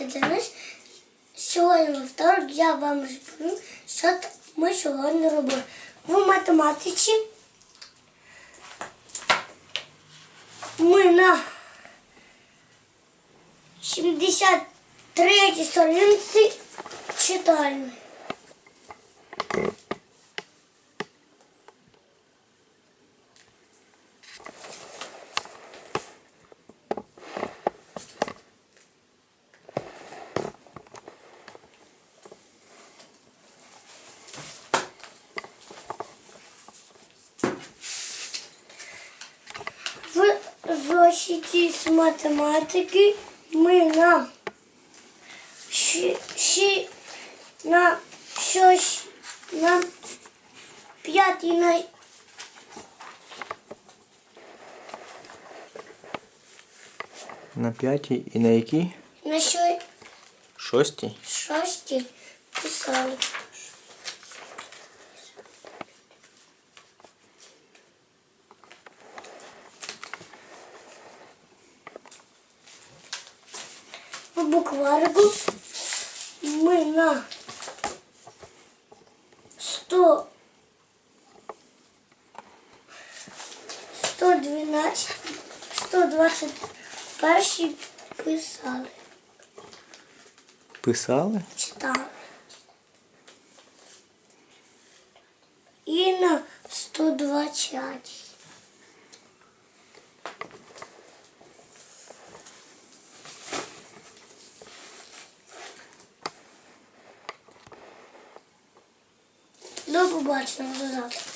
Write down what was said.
звати Денис. Сьогодні вівторок я вам розповім, що т- ми сьогодні робили. В математиці ми на 73 сторінці читаємо. зошиті з математики ми на ші, ші, на щось на п'ятій на На п'ятій і на якій? на що Шостій. шостій писали. В букварику ми на 100 112 121 писали, Писали? читали. І на 120. До побачення до завтра.